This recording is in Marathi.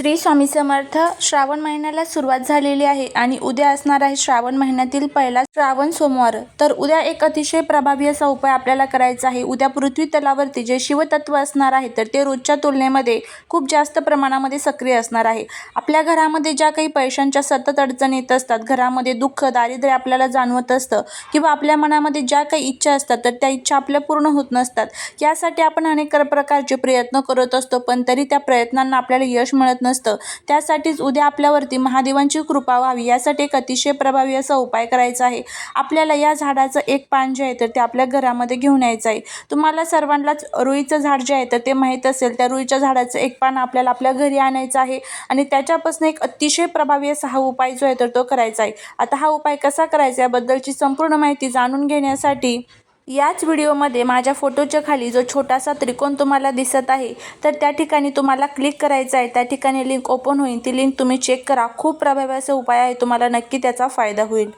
श्री स्वामी समर्थ श्रावण महिन्याला सुरुवात झालेली आहे आणि उद्या असणार आहे श्रावण महिन्यातील पहिला श्रावण सोमवार. तर उद्या एक अतिशय प्रभावी असा उपाय आपल्याला करायचा आहे. उद्या पृथ्वी तलावरती जे शिवतत्व असणार आहे तर ते रोजच्या तुलनेमध्ये खूप जास्त प्रमाणामध्ये सक्रिय असणार आहे. आपल्या घरामध्ये ज्या काही पैशांच्या सतत अडचणी येत असतात घरामध्ये दुःख दारिद्र्य आपल्याला जाणवत असतं किंवा आपल्या मनामध्ये ज्या काही इच्छा असतात तर त्या इच्छा आपल्या पूर्ण होत नसतात. यासाठी आपण अनेक प्रकारचे प्रयत्न करत असतो पण तरी त्या प्रयत्नांना आपल्याला यश मिळत नसतं. नसतं. त्यासाठीच उद्या आपल्यावरती महादेवांची कृपा व्हावी यासाठी एक अतिशय प्रभावी असा उपाय करायचा आहे. आपल्याला या झाडाचं एक पान जे आहे तर ते आपल्या घरामध्ये घेऊन यायचं आहे. तुम्हाला सर्वांनाच रुईचं झाड जे आहे तर ते माहीत असेल त्या रुईच्या झाडाचं एक पान आपल्याला आपल्या घरी आणायचं आहे. आणि त्याच्यापासून एक अतिशय प्रभावी असा हा उपाय जो आहे तर तो करायचा आहे. आता हा उपाय कसा करायचा याबद्दलची संपूर्ण माहिती जाणून घेण्यासाठी याच व्हिडिओमध्ये माझ्या फोटोच्या खाली जो छोटासा त्रिकोण तुम्हाला दिसत आहे तर त्या ठिकाणी तुम्हाला क्लिक करायचं आहे. त्या ठिकाणी लिंक ओपन होईल. ती लिंक तुम्ही चेक करा. खूप प्रभावी असे उपाय आहे. तुम्हाला नक्की त्याचा फायदा होईल.